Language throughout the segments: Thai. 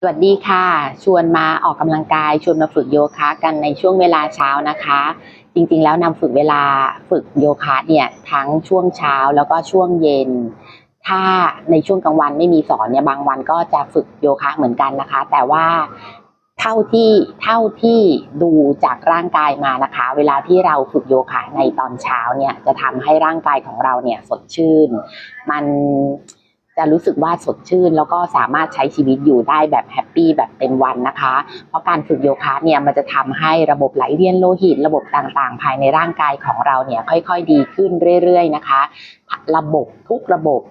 สวัสดีค่ะ ชวนมาออกกำลังกาย ชวนมาฝึกโยคะกันในช่วงเวลาเช้านะคะ จริงๆ แล้วนำฝึกเวลาฝึกโยคะเนี่ยทั้งช่วงเช้าแล้วก็ช่วงเย็น ถ้าในช่วงกลางวันไม่มีสอนเนี่ยบางวันก็จะฝึกโยคะเหมือนกันนะคะ แต่ว่าเท่าที่เท่าที่ดูจากร่างกายมานะคะ เวลาที่เราฝึกโยคะในตอนเช้าเนี่ยจะทำให้ร่างกายของเราเนี่ยสดชื่น มัน จะรู้สึกว่าสดชื่น แล้วก็สามารถใช้ชีวิตอยู่ได้แบบแฮปปี้แบบเต็มวันนะคะ เพราะการฝึกโยคะเนี่ยมันจะทำให้ระบบไหลเวียนโลหิต ระบบต่างๆ ภายในร่างกายของเราเนี่ยค่อยๆดีขึ้นเรื่อยๆนะคะ ระบบทุกระบบ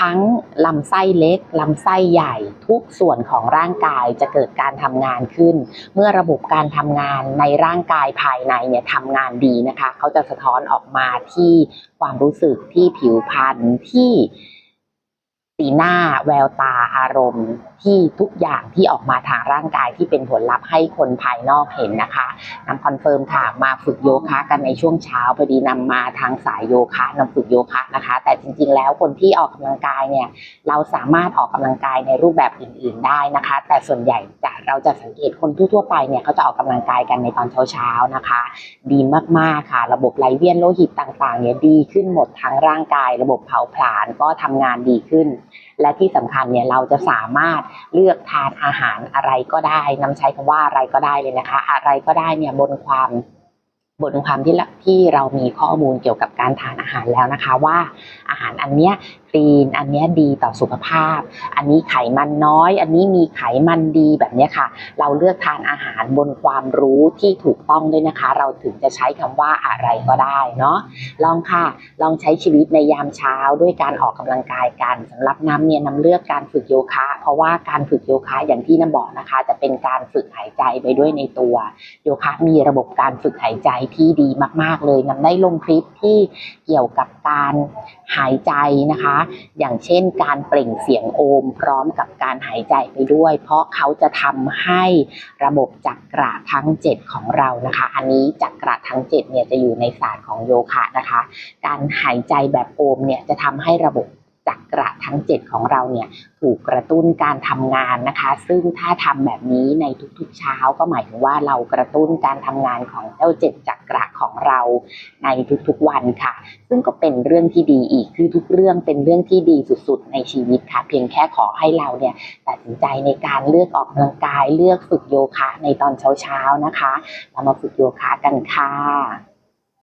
ทั้งลำไส้เล็ก ลำไส้ใหญ่ทุกส่วนของร่างกายจะเกิดการทำงานขึ้น เมื่อระบบการทำงานในร่างกายภายในเนี่ยทำงานดีนะคะ เขาจะสะท้อนออกมาที่ความรู้สึกที่ผิวพรรณที่ สีหน้าแววตาอารมณ์ที่ทุกอย่างที่ออกมาทางร่างกายที่เป็นผลลัพธ์ให้คนภายนอกเห็นนะคะนำคอนเฟิร์มค่ะมาฝึกโยคะกันในช่วงเช้าพอดีนำมาทางสายโยคะนำฝึกโยคะนะคะ แต่จริงๆ แล้วคนที่ออกกำลังกายเนี่ยเราสามารถออกกำลังกายในรูปแบบอื่น ๆ ได้นะคะ แต่ส่วนใหญ่จะเราจะสังเกตคนทั่วๆไปเนี่ยเขาจะออกกำลังกายกันในตอนเช้าๆนะคะ ดีมากๆค่ะ ระบบไหลเวียนโลหิตต่างๆเนี่ยดีขึ้นหมดทั้งร่างกาย ระบบเผาผลาญก็ทำงานดีขึ้น และที่สำคัญเนี่ยเราจะสามารถเลือกทานอาหารอะไรก็ได้นำใช้คำว่าอะไรก็ได้เลยนะคะ อะไรก็ได้เนี่ยบนความบนความที่ที่เรามีข้อมูลเกี่ยวกับการทานอาหารแล้วนะคะ ว่าอาหารอันเนี้ยลีน อันนี้ดีต่อสุขภาพ อันนี้ไขมันน้อย อันนี้มีไขมันดีแบบนี้ค่ะ เราเลือกทานอาหารบนความรู้ที่ถูกต้องด้วยนะคะ เราถึงจะใช้คำว่าอะไรก็ได้เนาะลองค่ะ ลองใช้ชีวิตในยามเช้าด้วยการออกกำลังกายกันสำหรับน้ำเนี่ยน้ำเลือกการฝึกโยคะ เพราะว่าการฝึกโยคะอย่างที่น้ำบอกนะคะ จะเป็นการฝึกหายใจไปด้วยในตัว โยคะมีระบบการฝึกหายใจที่ดีมาก ๆ เลยน้ำได้ลงคลิปที่เกี่ยวกับการหายใจนะคะอย่างเช่นการเปล่งเสียงโอมพร้อมกับการหายใจไปด้วย เพราะเขาจะทำให้ระบบจักระทั้ง 7 ของเรานะคะ อันนี้จักระทั้ง7เนี่ยจะอยู่ในศาสตร์ของโยคะนะคะ การหายใจแบบโอมเนี่ยจะทำให้ระบบ จักระทั้ง 7 ของเราเนี่ยถูกกระตุ้นการทำงานนะคะ ซึ่งถ้าทำแบบนี้ในทุกๆเช้าก็หมายถึงว่าเรากระตุ้นการทำงานของเจ้าเจ็ดจักระของเราในทุกๆวันค่ะ ซึ่งก็เป็นเรื่องที่ดีอีกคือทุกเรื่องเป็นเรื่องที่ดีสุดๆ ในชีวิตค่ะ เพียงแค่ขอให้เราเนี่ยตัดสินใจในการเลือกออกกำลังกายเลือกฝึกโยคะในตอนเช้าๆนะคะ เรามาฝึกโยคะกันค่ะ